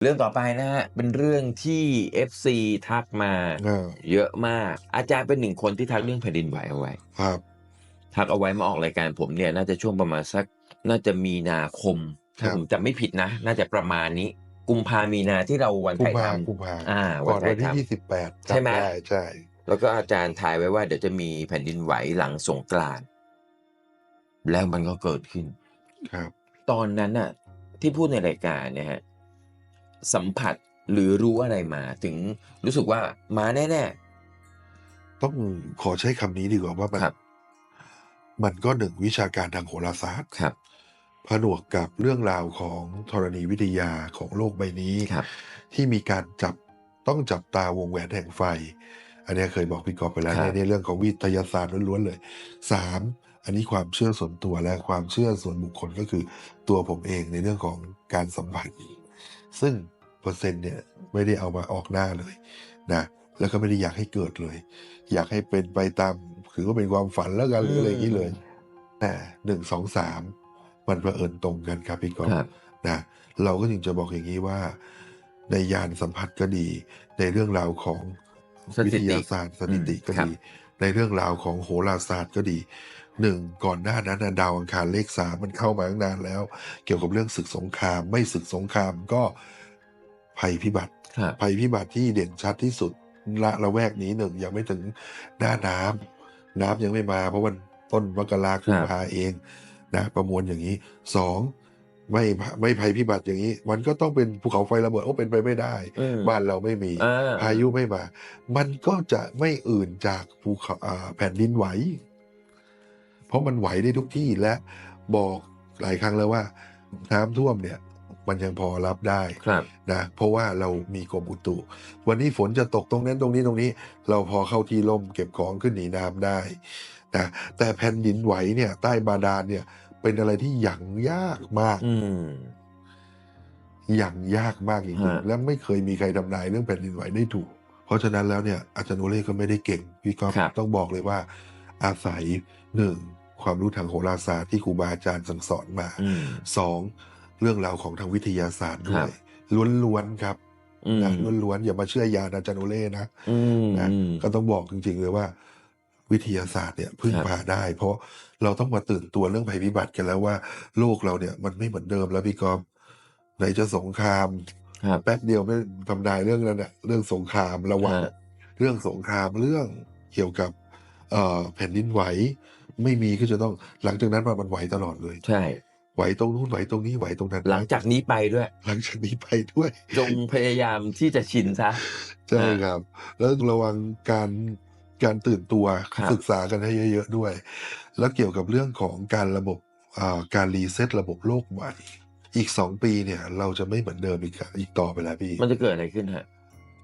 เรื่องต่อไปนะฮะเป็นเรื่องที่ FC ทักมาเออเยอะมาก อาจารย์เป็นหนึ่งคนที่ทักเรื่องแผ่นดินไหวเอาไว้ ครับ ทักเอาไว้มาออกรายการผมเนี่ย น่าจะช่วงประมาณสัก น่าจะมีนาคมถ้าครับผมจำไม่ผิดนะ น่าจะประมาณนี้ กุมภามีนาที่เราวันกุถ่ามยภาทำกุมภาอ่าก่อนวัวันนถ่ายที่ทำยี่สิบแปดใช่ไหมได้ใช่ แล้วก็อาจารย์ทายไว้ว่าเดี๋ยวจะมีแผ่นดินไหวหลังสงกรานต์แล้วมันก็เกิดขึ้น ครับ ตอนนั้นน่ะ ที่พูดในรายการเนี่ยฮะ สัมผัสหรือรู้อะไรมาถึงรู้สึกว่ามาแน่ต้องขอใช้คำนี้ดีกว่าว่ามันครับมันก็หนึ่งวิชาการทางโหราศาสตร์ๆครับผนวกกับเรื่องราวของธรณีวิทยาของโลกใบนี้ครับที่มีการจับต้องจับตาวงแหวนแห่งไฟ อันเนี้ยเคยบอกพี่กอฟไปแล้วครับในในเรื่องของวิทยาศาสตร์ล้วนๆเลยสามอันนี้ความเชื่อส่วนตัวและความเชื่อส่วนบุคคลก็คือตัวผมเองในเรื่องของการสัมผัส ซึ่งเปอร์เซ็นต์เนี่ยไม่ได้เอามาออกหน้าเลยนะแล้วก็ไม่ได้อยากให้เกิดเลย อยากให้เป็นไปตามคือก็เป็นความฝันแล้วกันหรืออะไรอย่างนี้เลย แต่หนึ่งสองสามมันเผอิญตรงกันครับพี่กอฟครับนะเราก็จึงจะบอกอย่างนี้ว่า ในยานสัมผัสก็ดี ในเรื่องราวของสถิติวิทยาศาสตร์สถิติก็ครับดี ในเรื่องราวของโหราศาสตร์ก็ดี หนึ่งก่อนหน้านั้นน่ะดาวอังคารเลขสามมันเข้ามาตั้งนานแล้ว เกี่ยวกับเรื่องศึกสงคราม ไม่ศึกสงครามก็ภัยพิบัติครับภัยพิบัติที่เด่นชัดที่สุดละละแวกนี้หนึ่งยังไม่ถึงหน้าน้ำน้ำยังไม่มา เพราะวันต้นมกราคุมภาเองนะประมวลอย่างนี้สองไม่ไม่ภัยพิบัติอย่างนี้ มันก็ต้องเป็นภูเขาไฟระเบิดโอ้เป็นไปไม่ได้อืมบ้านเราไม่มีอ่าพายุไม่มา มันก็จะไม่อื่นจากภูเขาอ่าแผ่นดินไหว เพราะมันไหวได้ทุกที่และบอกหลายครั้งแล้วว่า น้ำท่วมเนี่ยมันยังพอรับได้ครับนะเพราะว่าเรามีกรมอุตุ วันนี้ฝนจะตกตรงนั้นตรงนี้ตรงนี้ เราพอเข้าที่ร่มเก็บของขึ้นหนีน้ำได้นะแต่แผ่นดินไหวเนี่ยใต้บาดาลเนี่ย เป็นอะไรที่อย่างยากมากอืมอย่างยากมากจริงฮะๆและไม่เคยมีใครทำนายเรื่องแผ่นดินไหวได้ถูก เพราะฉะนั้นแล้วเนี่ยอาจารย์โอเล่ก็ไม่ได้เก่งพี่ก๊อฟครับต้องบอกเลยว่า อาศัยหนึ่ง ความรู้ทางโหราศาสตร์ที่ครูบาอาจารย์สั่งสอนมาอืมสองเรื่องราวของทางวิทยาศาสตร์ด้ครัวบยล้วนๆครับอืมนะล้วนๆอย่ามาเชื่อยาอาจารย์โอเล่นะอืมนะอืมก็ต้องบอกจริง ๆ เลยว่า วิทยาศาสตร์เนี่ยพึ่งครับพาได้ เพราะเราต้องมาตื่นตัวเรื่องภัยพิบัติกันแล้วว่า โลกเราเนี่ยมันไม่เหมือนเดิมแล้วพี่กอฟไหนจะสงครามครับแป๊บเดียวไม่ทำนายเรื่องนั้นน่ะเรื่องสงครามระหว่างฮะเรื่องสงครามเรื่องเกี่ยวกับเอ่อแผ่นดินไหว ไม่มีก็จะต้องหลังจากนั้นมามันไหวตลอดเลย ใช่ ไหวตรงนู้นไหวตรงนี้ไหวตรงนั้น หลังจากนี้ไปด้วย หลังจากนี้ไปด้วย จงพยายามที่จะชินซะ ใช่ครับ แล้วระวังการการตื่นตัวครับศึกษากันให้เยอะๆด้วย แล้วเกี่ยวกับเรื่องของการระบบอ่าการรีเซ็ตระบบโลกใหม่อีกสองปีเนี่ย เราจะไม่เหมือนเดิมอีกอีกต่อไปแล้วพี่ มันจะเกิดอะไรขึ้นฮะ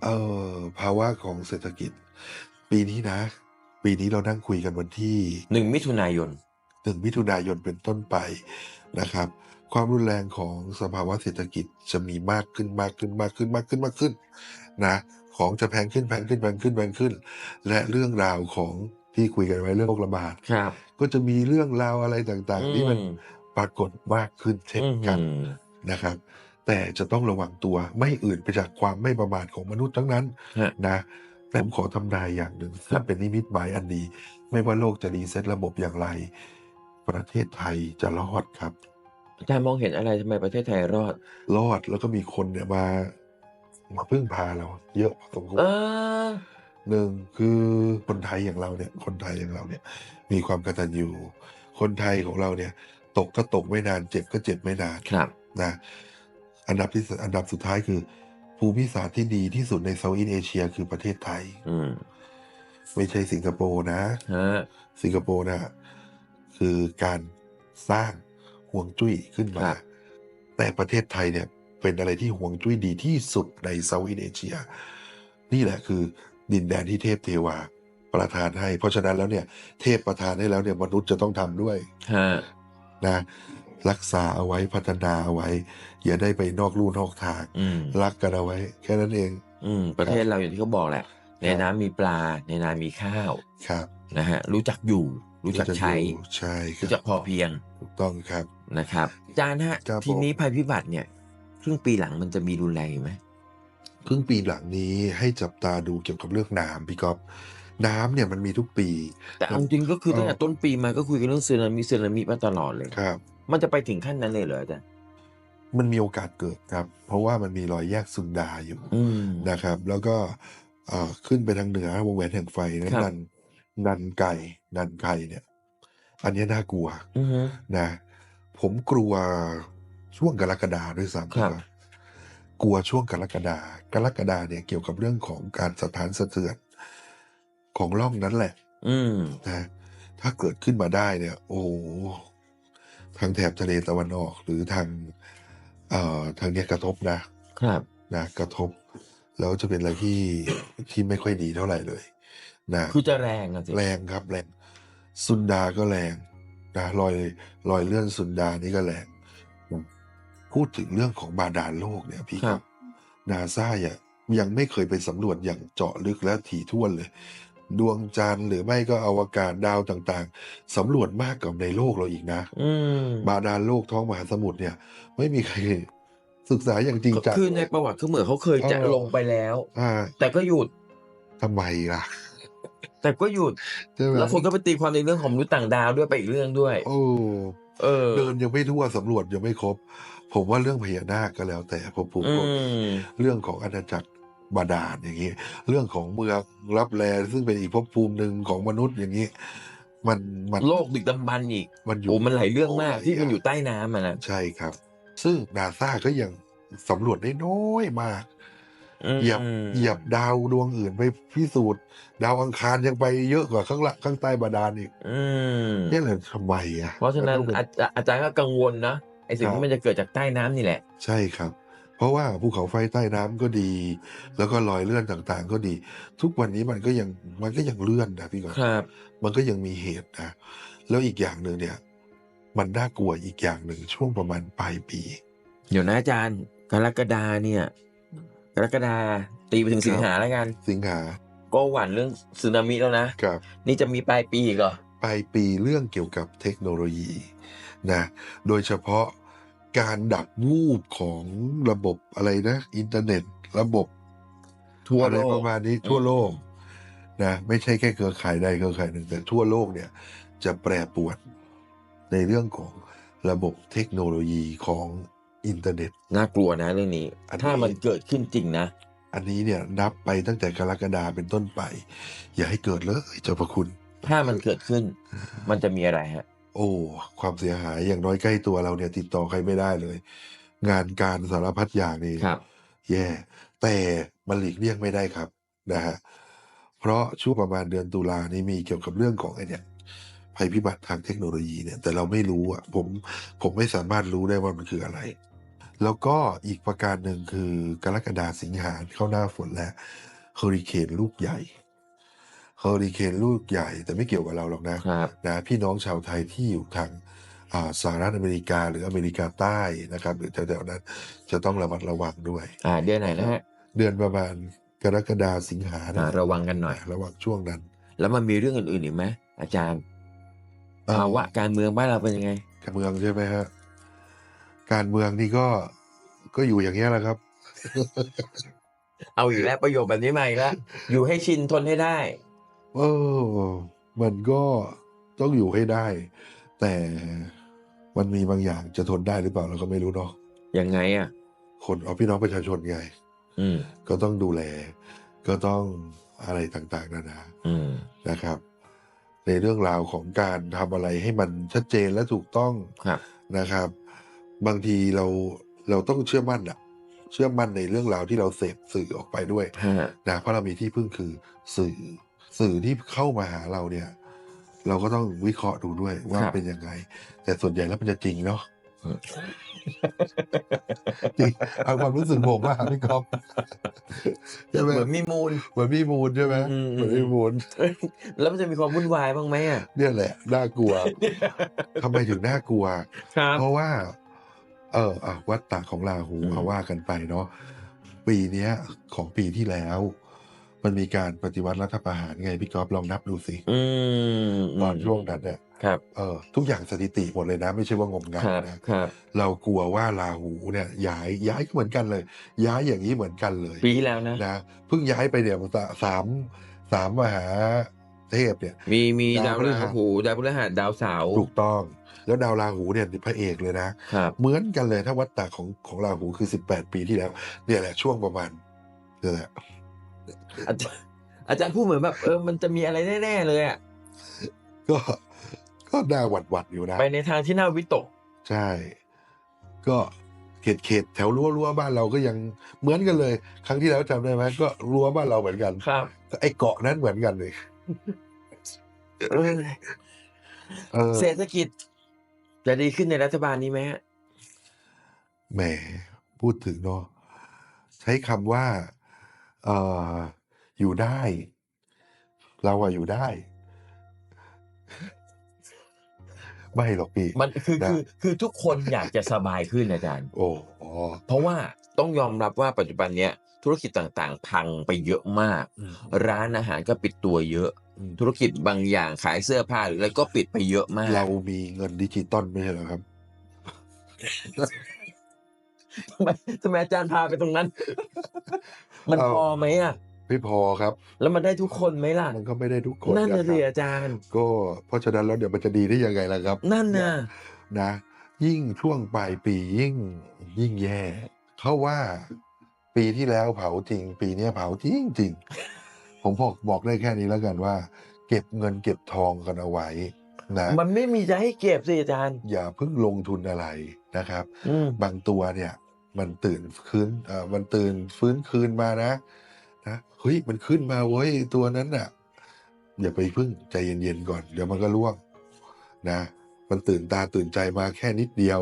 เอ่อภาวะของเศรษฐกิจ ปีนี้นะ ปีนี้เรานั่งคุยกันวันที่หนึ่งมิถุนายนหนึ่งมิถุนายนเป็นต้นไปนะครับ ความรุนแรงของสภาวะเศรษฐกิจจะมีมากขึ้นมากขึ้นมากขึ้นมากขึ้นมากขึ้นนะของจะแพงขึ้นแพงขึ้นแพงขึ้นแพงขึ้น และเรื่องราวของที่คุยกันไว้เรื่องโรคระบาดครับก็จะมีเรื่องราวอะไรต่างๆ ที่มันอืมปรากฏมากขึ้นเช่นกันอืมนะครับ แต่จะต้องระวังตัวไม่อื่นไปจากความไม่ประมาทของมนุษย์ทั้งนั้นฮะนะ แต่ผมขอทำนายอย่างหนึ่งครัซึ่บงเป็นนิมิตหมายอันดี ไม่ว่าโลกจะรีเซ็ตระบบอย่างไร ประเทศไทยจะรอดครับ อาจารย์มองเห็นอะไรทำไมประเทศไทยรอด รอดแล้วก็มีคนเนี่ยมา มาพึ่งพาเรา เยอะพอสมควรเออหนึ่งคือคนไทยอย่างเราเนี่ย คนไทยอย่างเราเนี่ย มีความกตัญญูคนไทยของเราเนี่ย ตกก็ตกไม่นาน เจ็บก็เจ็บไม่นานครับนะ อันดับที่สอันดับสุดท้ายคือ ภูมิศาสตร์ที่ดีที่สุดในเซาท์อินเอเชียคือประเทศไทย อืมไม่ใช่สิงคโปร์นะฮะสิงคโปร์นะคือการสร้างห่วงจุ้ยขึ้นมาครับแต่ประเทศไทยเนี่ย เป็นอะไรที่ห่วงจุ้ยดีที่สุดในเซาท์อินเอเชีย นี่แหละคือ ดินแดนที่เทพเทวาประทานให้ เพราะฉะนั้นแล้วเนี่ย เทพประทานให้แล้วเนี่ยมนุษย์จะต้องทำด้วยฮะนะ รักษาเอาไว้พัฒนาเอาไว้ อย่าได้ไปนอกลู่นอกทางอืมรักกันเอาไว้ แค่นั้นเอง อืม ประเทศเราอย่างที่เขาบอกแหละ ในน้ำมีปลา ในนามีข้าวครับนะฮะ รู้จักอยู่ รู้จักใช้อยู่ใช่ครู้รัจับกพอเพียงถูกต้องครับนะครับอาจารย์ฮะครับทีนี้ผมภัยพิบัติเนี่ยครึ่งปีหลังมันจะมีรุนแรงอีกไหมครึ่งปีหลังนี้ให้จับตาดูเกี่ยวกับเรื่องน้ำพี่ก๊อฟน้ำเนี่ยมันมีทุกปี แต่เอาจริงก็คือตั้งแต่เออต้นปีมาก็คุยกันเรื่องสึนามิสึนามิมาตลอดเลยครับ มันจะไปถึงขั้นนั้นเลยเหรออาจารย์มันมีโอกาสเกิดครับ เพราะว่ามันมีรอยแยกซุนดาอยู่อืมนะครับ แล้วก็เอ่อขึ้นไปทางเหนือวงแหวนแห่งไฟนะครับนันนันไก่นันไก่เนี่ย อันเนี้ยน่ากลัวอือฮึนะ ผมกลัวช่วงกรกฎาด้วยซ้ำครับนะกลัวช่วงกรกฎากรกฎาเนี่ยเกี่ยวกับเรื่องของการสถานสะเทือนของร่องนั้นแหละอืมนะถ้าเกิดขึ้นมาได้เนี่ย โอ้โห ทางแถบทะเลตะวันออก หรือทางเอ่อทางเนี้ยกระทบนะครับนะกระทบ แล้วจะเป็นอะไรที่ที่ไม่ค่อยดีเท่าไหร่เลยนะคือจะแรงอะสิแรงครับแรงซุนดาก็แรงนะรอยรอยเลื่อนซุนดานี่ก็แรงนะพูดถึงเรื่องของบาดาลโลกเนี่ยพี่ครับนาซายังยังไม่เคยไปสำรวจอย่างเจาะลึกและถี่ถ้วนเลย ดวงจันทร์หรือไม่ก็อวกาศดาวต่างๆสำรวจมากกว่าในโลกเราอีกนะอืมบาดาลโลกท้องมหาสมุทรเนี่ย ไม่มีใครศึกษาอย่างจริงจังคือในประวัติคือเหมือนเขาเคยจะเออลงไปแล้วอ่าแต่ก็หยุดทำไมล่ะ แต่ก็หยุดใช่ไหมแล้วคนก็ไปตีความในเรื่องของมนุษย์ต่างดาวด้วยไปอีกเรื่องด้วย โอ้เออเดินยังไม่ทั่วสำรวจยังไม่ครบ ผมว่าเรื่องพญานาคก็แล้วแต่ผมผมอืก็มเรื่องของอาณาจักร บาดาลอย่างนี้ เรื่องของเมืองรับแลซึ่งเป็นอีกภพภูมิหนึ่งของมนุษย์อย่างนี้ มันมันโลกดึกดำบรรพ์อีกมันอยู่โอ้มันหลายเรื่องมากโที่มันอยู่ใต้น้ำอะนะใช่ครับ ซึ่งนาซาก็ยังสำรวจได้น้อยมากอืมเหยียบเหยียบดาวดวงอื่นไปพิสูจน์ ดาวอังคารยังไปเยอะกว่าข้างละข้างใต้บาดาลอีกอืมนี่แหละทำไมอะเพราะฉะนั้นมัต้องเป็นอาจอาจารย์ก็กังวลนะไอสิ่งครับที่มันจะเกิดจากใต้น้ำนี่แหละ ใช่ครับ เพราะว่าภูเขาไฟใต้น้ำก็ดี แล้วก็รอยเลื่อนต่างๆ ก็ดี ทุกวันนี้มันก็ยังมันก็ยังเลื่อนนะพี่ก่อนครับมันก็ยังมีเหตุนะแล้วอีกอย่างหนึ่งเนี่ย มันน่ากลัวอีกอย่างหนึ่งช่วงประมาณปลายปี เดี๋ยวนะอาจารย์ กรกฎาเนี่ย กรกฎาตีไปถึงสิงหาแล้วกัน สิงหาก็หวั่นเรื่องสึนามิแล้วนะกับนี่จะมีปลายปีอีกเหรอปลายปีเรื่องเกี่ยวกับเทคโนโลยีนะโดยเฉพาะ การดับวูบของระบบอะไรนะ อินเทอร์เน็ต ระบบทั่วอะไรโลกประมาณนี้ทั่วโลกนะไม่ใช่แค่เครือข่ายใดเครือข่ายหนึ่งแต่ทั่วโลกเนี่ยจะแปรปรวนในเรื่องของระบบเทคโนโลยีของอินเทอร์เน็ต น่ากลัวนะเรื่องนี้อันนี้ถ้ามันเกิดขึ้นจริงนะ อันนี้เนี่ยนับไปตั้งแต่กรกฎาเป็นต้นไป อย่าให้เกิดเลยเจ้าพระคุณ ถ้ามันเกิดขึ้น มันจะมีอะไรฮะ โอ้ ความเสียหายอย่างน้อยใกล้ตัวเราเนี่ย ติดต่อใครไม่ได้เลย งานการสารพัดอย่างนี่ครับ แย่ แต่มันหลีกเลี่ยงไม่ได้ครับนะฮะเพราะช่วงประมาณเดือนตุลานี้มีเกี่ยวกับเรื่องของไอ้เนี่ยภัยพิบัติทางเทคโนโลยีเนี่ย แต่เราไม่รู้อะผมผมไม่สามารถรู้ได้ว่ามันคืออะไร แล้วก็อีกประการหนึ่งคือกรกฎาสิงหาเข้าหน้าฝนแล้วเฮอริเคนลูกใหญ่ เฮอริเคนลูกใหญ่แต่ไม่เกี่ยวกับเราหรอกนะครับนะพี่น้องชาวไทยที่อยู่ทางอ่าสหรัฐอเมริกาหรืออเมริกาใต้นะครับหรือแถวๆนั้นจะต้องระมัดระวังด้วยอ่าเดือนไหนนะฮะเดือนประมาณกรกฎาสิงหาอ่านะระวังกันหน่อย ระหว่างช่วงนั้น แล้วมันมีเรื่องอื่นๆอีกไหมอาจารย์เอ่อภาวะการเมืองบ้านเราเป็นยังไงการเมืองใช่ไหมฮะการเมืองนี่ก็ก็อยู่อย่างเงี้ยแหละครับ เอาอีกแล้วประโยคแบบนี้มาอีกแล้วอยู่ให้ชินทนให้ได้ เออมันก็ต้องอยู่ให้ได้ แต่มันมีบางอย่างจะทนได้หรือเปล่าเราก็ไม่รู้เนาะยังไงอะ คนเอาพี่น้องประชาชนไง อืมก็ต้องดูแล ก็ต้องอะไรต่างๆนานาอืมนะครับ ในเรื่องราวของการทำอะไรให้มันชัดเจนและถูกต้องครับ นะครับ บางทีเราเราต้องเชื่อมั่นอะเชื่อมั่นในเรื่องราวที่เราเสพสื่อออกไปด้วยฮะนะเพราะเรามีที่พึ่งคือสื่อ สื่อที่เข้ามาหาเราเนี่ย เราก็ต้องวิเคราะห์ดูด้วยว่าเป็นยังไง แต่ส่วนใหญ่แล้วมันจะจริงเนาะอืมจริงเอาความรู้สึกผมว่าพี่ก๊อฟใช่ไหมเหมือนมีมูล เหมือนมีมูลใช่ไหมอืม เหมือนมีมูลแล้วมันจะมีความวุ่นวายบ้างไหมอะเนี่ยแหละน่ากลัวทำไมถึงน่ากลัว ครับ เพราะว่า เอออะวัตตะของราหูอืม เอาว่ากันไปเนาะปีเนี้ยของปีที่แล้ว มมันมีการปฏิวัติรัฐประหารไงพี่ก๊อฟลองนับดูสิอืมตอนช่วงนั้นเนี่ยครับเออทุกอย่างสถิติหมดเลยนะ ไม่ใช่ว่างมงาคยรับนะครับเรากลัวว่าราหูเนี่ยย้ายย้ายก็เหมือนกันเลย ย้ายอย่างนี้เหมือนกันเลย ปีที่แล้วนะนะเพิ่งย้ายไปเนี่ยสาสามสามมหาเทพเนี่ย มีมีดาดาววพฤหัราสหูดาวพฤหัสดาวเสาร์ถูกต้อง แล้วดาวราหูเนี่ยพระเอกเลยนะครับเหมือนกันเลยถ้าวัตตะของของราหูคือสิบแปดปีที่แล้ว เนี่ยแหละช่วงประมาณเนี่ยแหละ อาจารย์อาจารย์พูดเหมือนแบบเออมันจะมีอะไรแน่ๆเลยอะก็ก็น่าหวัดหวัดๆอยู่นะ ไปในทางที่น่าวิตก ใช่ ก็เขตเขตแถวรั้วรั้วบ้านเราก็ยังเหมือนกันเลย ครั้งที่แล้วจำได้ไหมก็รั้วบ้านเราเหมือนกันครับไอ้เกาะนั้นเหมือนกันเลยเออเออเศรษฐกิจ จะดีขึ้นในรัฐบาลนี้ไหมฮะแหมพูดถึงเนาะใช้คำว่าเอออยู่ได้ เราอะอยู่ได้ ไม่หรอกพี่ มันคือนะคือคือทุกคนอยากจะสบายขึ้นอาจารย์ โอ้อ๋อเพราะว่าต้องยอมรับว่าปัจจุบันเนี้ยธุรกิจต่างๆ พังไปเยอะมากอืมร้านอาหารก็ปิดตัวเยอะอืมธุรกิจบางอย่างขายเสื้อผ้าหรืออะไรก็ปิดไปเยอะมาก เรามีเงินดิจิตอลไม่ใช่เหรอครับทำไมทำไมอาจารย์พาไปตรงนั้น มันเอาพอไหมอะไม่พอครับ แล้วมันได้ทุกคนไหมล่ะ มันก็ไม่ได้ทุกคนนั่นน่ะคสิรับอาจารย์ ก็เพราะฉะนั้นแล้วเดี๋ยวมันจะดีได้ยังไงล่ะครับ นั่นน่ะนะ ยิ่งช่วงปลายปียิ่งยิ่งแย่เขาว่าปีที่แล้วเผาจริง ปีเนี้ยเผาจริงจริงผมบอกบอกได้แค่นี้แล้วกันว่า เก็บเงินเก็บทองกันเอาไว้นะมันไม่มีจะให้เก็บสิอาจารย์ อย่าเพิ่งลงทุนอะไรนะครับอืมบางตัวเนี่ย มันตื่นคืนเอ่อมันตื่นฟื้นคืนมานะนะเฮ้ยมันขึ้นมาเว้ยตัวนั้นน่ะ อย่าไปพึ่งใจเย็นๆก่อน เดี๋ยวมันก็ล่วงนะ มันตื่นตาตื่นใจมาแค่นิดเดียว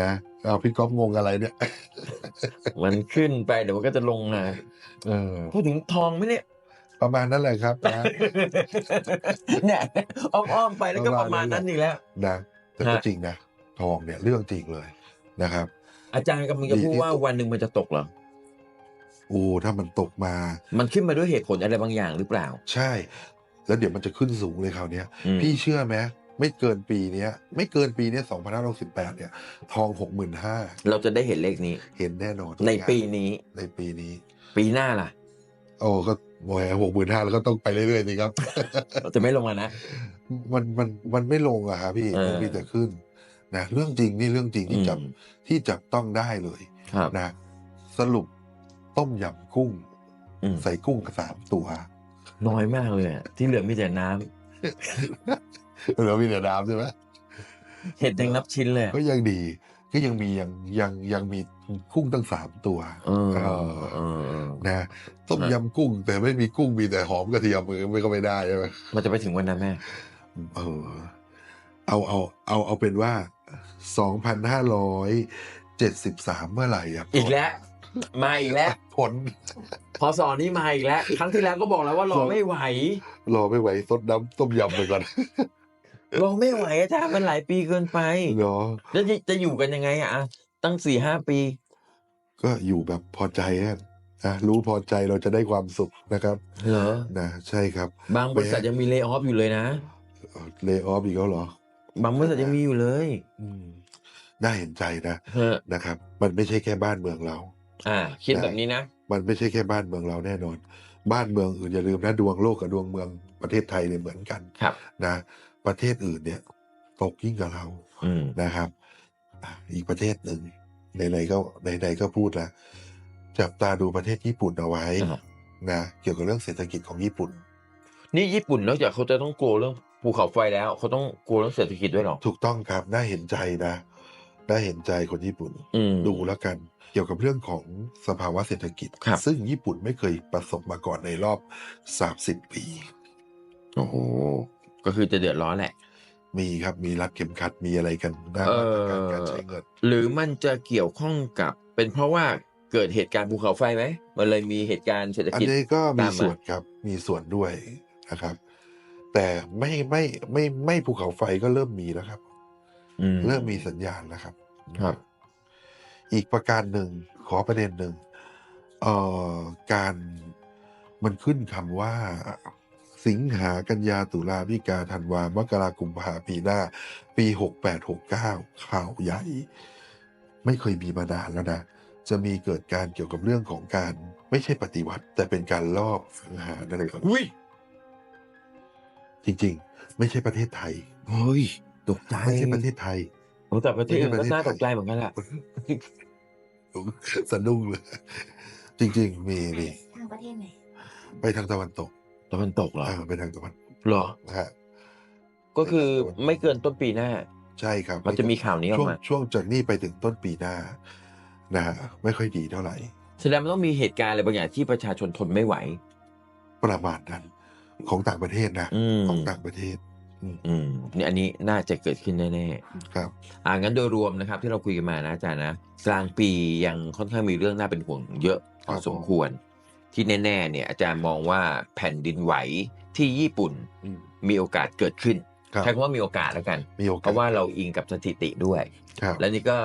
นะเอาพี่ก๊อฟงงอะไรเนี่ย มันขึ้นไปเดี๋ยวมันก็จะลงมาเออพูดถึงทองไหมเนี่ย ประมาณนั้นแหละครับนะ เนี่ยอ้อมๆไปแล้วก็ประมาณนั้นอีกแล้ว นะแต่ก็ฮะจริงนะทองเนี่ยเรื่องจริงเลยนะครับ อาจารย์กำลังจะพูดดีที่ว่าสุดวันหนึ่งมันจะตกเหรอโอ้ถ้ามันตกมา มันขึ้นมาด้วยเหตุผลอะไรบางอย่างหรือเปล่า ใช่ แล้วเดี๋ยวมันจะขึ้นสูงเลยคราวเนี้ยอืมพี่เชื่อไหมไม่เกินปีเนี้ย ไม่เกินปีเนี้ยสองพันห้าร้อยสิบแปดเนี่ย ทองหกหมื่นห้าเราจะได้เห็นเลขนี้ เห็นแน่นอนในปีนี้ ในปีนี้ ปีหน้าล่ะ โอ้ก็แหมหกหมื่นห้าแล้วก็ต้องไปเรื่อยๆสิครับเราจะไม่ลงมานะ มันมันมันไม่ลงอะครับพี่เออมันมีแต่ขึ้น นะเรื่องจริงนี่เรื่องจริงที่จับอืมที่จับต้องได้เลยครับนะสรุปต้มยำกุ้งอืมใส่กุ้งสามตัว น้อยมากเลยอะที่เหลือมีแต่น้ำเหลือมีแต่น้ำใช่ไหมเห็ดยังนับชิ้นเลยอะก็ยังดีก็ยังมียังยังยังมีกุ้งตั้งสามตัวเออเออเออเออนะต้มยำกุ้ง แต่ไม่มีกุ้งมีแต่หอมกระเทียมมือไม่ก็ไม่ได้ใช่ไหมมันจะไปถึงวันนั้นแม่เออ เอาเอาเอาเอาเป็นว่า สองพันห้าร้อยเจ็ดสิบสามเมื่อไหร่อะอีกแล้ว มาอีกแล้ว ผล พอสอนนี้มาอีกแล้ว ครั้งที่แล้วก็บอกแล้วว่ารอไม่ไหว รอไม่ไหวซดน้ำต้มยำไปก่อนรอไม่ไหวอาจารย์มันหลายปีเกินไปเนาะแล้วจะจะอยู่กันยังไงอะตั้งสี่ห้าปี ก็อยู่แบบพอใจอะนะรู้พอใจเราจะได้ความสุขนะครับ เหรอนะใช่ครับ บางบริษัทยังมีเล y o อ f อยู่เลยนะเลย์ออฟอีกแล้วเหรอ บางบริษัทยังมีอยู่เลยอืมน่าเห็นใจนะเฮ้อนะครับ มันไม่ใช่แค่บ้านเมืองเรา อ่า คิดแบบนี้นะ มันไม่ใช่แค่บ้านเมืองเราแน่นอน บ้านเมืองอื่นอย่าลืมนะดวงโลกกับดวงเมืองประเทศไทยเนี่ยเหมือนกันครับ นะ ประเทศอื่นเนี่ยตกยิ่งกับเราอืม นะครับอะอีกประเทศหนึ่งไหนๆก็ไหนๆก็พูดแล้วจับตาดูประเทศญี่ปุ่นเอาไว้อ่า นะเกี่ยวกับเรื่องเศรษฐกิจของญี่ปุ่น นี่ญี่ปุ่นนอกจากเขาจะต้องกลัวเรื่อง ภูเขาไฟแล้วเขาต้องกลัวเรื่องเศรษฐกิจด้วยเหรอ ถูกต้องครับน่าเห็นใจนะน่าเห็นใจคนญี่ปุ่นอืมดูแล้วกัน เกี่ยวกับเรื่องของสภาวะเศรษฐกิจครับซึ่งญี่ปุ่นไม่เคยประสบมาก่อนในรอบ30ปี โอ้โห ก็คือจะเดือดร้อนแหละ มีครับมีรัดเข็มขัดมีอะไรกันด้านเอมาอตรการการใช้เงิน หรือมันจะเกี่ยวข้องกับเป็นเพราะว่าเกิดเหตุการณ์ภูเขาไฟไหมมันเลยมีเหตุการณ์เศรษฐอันกิจนี้ก็มีตามมาส่วนครับมีส่วนด้วยนะครับ แต่ไม่ไม่ไม่ไม่ภูเขาไฟก็เริ่มมีแล้วครับอืมเริ่มมีสัญญาณแล้วครับ ครับ อีกประการหนึ่งขอประเด็นหนึ่งเอ่อการมันขึ้นคำว่า สิงหากันยาตุลาพิกาธันวามกรากุมภาปีหน้า ปีหกแปดหกเก้าข่าวใหญ่ ไม่เคยมีมานานแล้วนะ จะมีเกิดการเกี่ยวกับเรื่องของการ ไม่ใช่ปฏิวัติ แต่เป็นการลอบสังหารอะไรครับอุ้ย จริง ๆ ไม่ใช่ประเทศไทยเฮ้ยตกใจไม่ใช่ประเทศไทยโอ้แต่ประเทศอื่นไม่ก็ใช่ประเทศน่าไทยตกใจเหมือนกันแหละสะดุ้งเลยจริง ๆ มีมีทางประเทศไหนไปทางตะวันตกตะวันตกเหรออ่าไปทางตะวันเหรอนะฮะก็คือไม่เกินต้นปีหน้า ใช่ครับ มันจะมีข่าวนี้ออช่วกงมาช่วงจากนี้ไปถึงต้นปีหน้านะฮะไม่ค่อยดีเท่าไหร่แสดงมันต้องมีเหตุการณ์อะไรบางอย่างที่ประชาชนทนไม่ไหว ประมาณนั้น ของต่างประเทศนะอืมของต่างประเทศ อืมนี่อันนี้น่าจะเกิดขึ้นแน่ครับ ๆอ่างั้นโดยรวมนะครับ ที่เราคุยกันมานะอาจารย์นะกลางปียังค่อนข้างมีเรื่องน่าเป็นห่วงเยอะพอครับสมควร ที่แน่ๆเนี่ยอาจารย์มองว่าแผ่นดินไหวที่ญี่ปุ่นอืม มีโอกาสเกิดขึ้นครับใช้คำว่ามีโอกาสแล้วกัน มีโอกาสเพราะว่าเราอิงกับสถิติด้วย ครับ และนี่ก็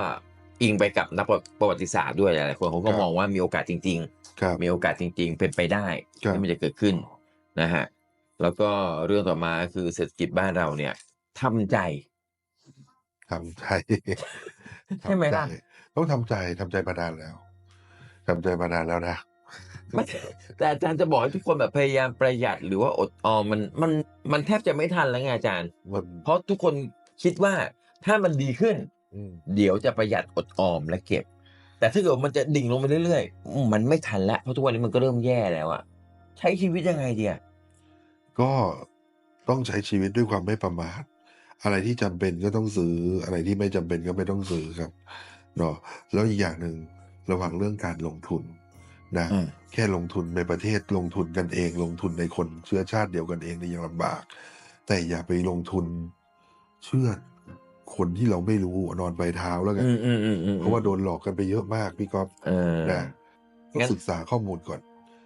อิงไปกับนักประวัติศาสตร์ด้วยหลายๆคนเขาก็ครับ มองว่ามีโอกาสจริง ครับ ๆ มีโอกาสจริง ๆ เป็นไปได้ครับ ที่มันจะเกิดขึ้นนะฮะ แล้วก็เรื่องต่อมาคือเศรษฐกิจบ้านเราเนี่ยทำใจ ทำใจใช่ไหมล่ะ ทำใจต้องทำใจทำใจมานานแล้วทำใจมานานแล้วนะไม่ แต่อาจารย์จะบอกให้ทุกคนแบบพยายามประหยัดหรือว่าอดออมมันมันมันแทบจะไม่ทันแล้วไงอาจารย์ มันเพราะทุกคนคิดว่าถ้ามันดีขึ้น อืมเดี๋ยวจะประหยัดอดออมและเก็บ แต่ถ้าเกิดมันจะดิ่งลงไปเรื่อยๆอืมมันไม่ทันแล้วเพราะทุกวันนี้มันก็เริ่มแย่แล้วอะใช้ชีวิตยังไงเดีย ก็ต้องใช้ชีวิตด้วยความไม่ประมาท อะไรที่จำเป็นก็ต้องซื้อ อะไรที่ไม่จำเป็นก็ไม่ต้องซื้อครับเนาะแล้วอีกอย่างหนึ่งระวังเรื่องการลงทุนนะอืมแค่ลงทุนในประเทศลงทุนกันเอง ลงทุนในคนเชื้อชาติเดียวกันเองนี่ยังลำบาก แต่อย่าไปลงทุนเชื่อคนที่เราไม่รู้นอนปลายเท้าแล้วกันอืมอืมอืมอืมเพราะว่าโดนหลอกกันไปเยอะมากพี่ก๊อฟเออนะต้องงั้นศึกษาข้อมูลก่อน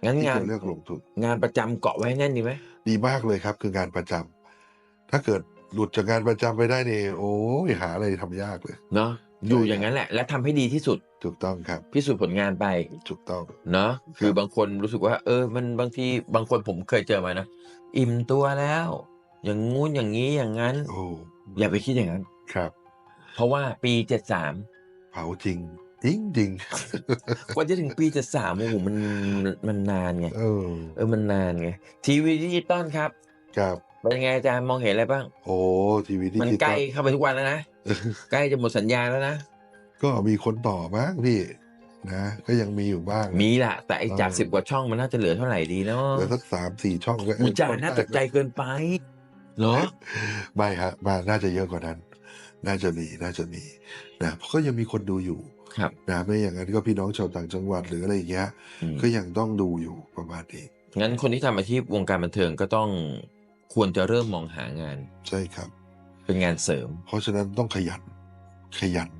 งั้นที่งานจะเลือกลงทุน งานประจำเกาะไว้ให้แน่นดีไหม ดีมากเลยครับ คืองานประจำถ้าเกิดหลุดจากงานประจำไปได้เนี่ยโอ้ยหาอะไรทำยากเลย เนาะอยู่อย่างนั้นแหละ และทำให้ดีที่สุดถูกต้องครับพิสูจน์ผลงานไปถูกต้องเนาะคือบางคนรู้สึกว่า เออ มันบางทีบางคนผมเคยเจอมานะอิ่มตัวแล้ว อย่างงู้นอย่างนี้อย่างนั้นโอ้อย่าไปคิดอย่างนั้นครับ เพราะว่าปีเจ็ดสามเผาจริง จริงจริงกว่าจะถึงปีเจ็ดสามโอ้โหมันมันนานไงเออเออมันนานไงทีวีดิจิตอลครับ ครับเป็นไงอาจารย์มองเห็นอะไรบ้าง โอ้ทีวีดิมันจิใกตอล้ลเข้าไปทุกวันแล้วนะใกล้จะหมดสัญญาแล้วนะก็มีคนต่อมั้งพี่นะก็ยังมีอยู่บ้าง มีแหละแต่ไอ้จากเออสิบกว่าช่องมันน่าจะเหลือเท่าไหร่ดีเนาะเหลือสักสามสี่ช่องก็อุยจารน่าตกใจเกินไปเหรอไม่ฮะมาน่าจะเยอะกว่านั้น น่าจะมีน่าจะมีนะเพราะก็ยังมีคนดูอยู่ ครับ นะไม่อย่างนั้นก็พี่น้องชาวต่างจังหวัดหรืออะไรอย่างเงี้ยอืม ก็ยังต้องดูอยู่ประมาณนี้งั้นคนที่ทำอาชีพวงการบันเทิงก็ต้องควรจะเริ่มมองหางาน ใช่ครับ เป็นงานเสริม เพราะฉะนั้นต้องขยัน ขยัน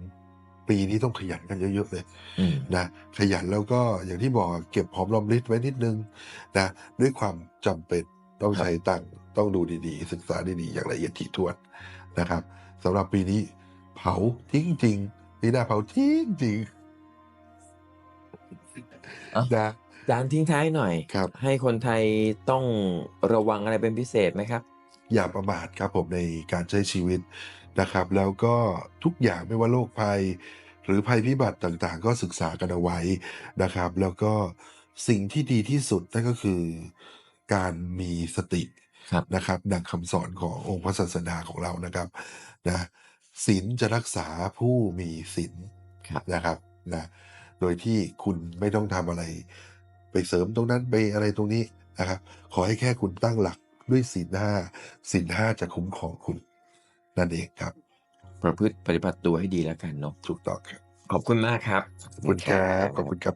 ปีนี้ต้องขยันกันเยอะๆเลย อืม นะขยันแล้วก็อย่างที่บอกเก็บหอมรอมริบไว้นิดนึงนะด้วยความจำเป็นต้องใช้ตังค์ต้องดูดีๆ ศึกษาดีๆ อย่างละเอียดถี่ถ้วนนะครับสำหรับปีนี้เผาจริง ๆนี่นาเผาจริงเอ้าๆนะอาจารย์ทิ้งท้ายหน่อยครับ ให้คนไทยต้องระวังอะไรเป็นพิเศษไหมครับ อย่าประมาทครับผมในการใช้ชีวิตนะครับ แล้วก็ทุกอย่างไม่ว่าโรคภัย หรือภัยพิบัติต่างๆ ก็ศึกษากันเอาไว้นะครับ แล้วก็สิ่งที่ดีที่สุดนั่นก็คือการมีสติครับนะครับดังคำสอนขององค์พระศาสดาของเรานะครับนะ ศีลจะรักษาผู้มีศีลครับนะครับนะโดยที่คุณไม่ต้องทำอะไร ไปเสริมตรงนั้นไปอะไรตรงนี้นะครับ ขอให้แค่คุณตั้งหลักด้วยศีลห้าศีลห้าจะคุ้มครองคุณ นั่นเองครับ ประพฤติปฏิบัติตัวให้ดีแล้วกันเนาะถูกต้องครับ ขอบคุณมากครับ ขอบคุณครับขอบคุณครับ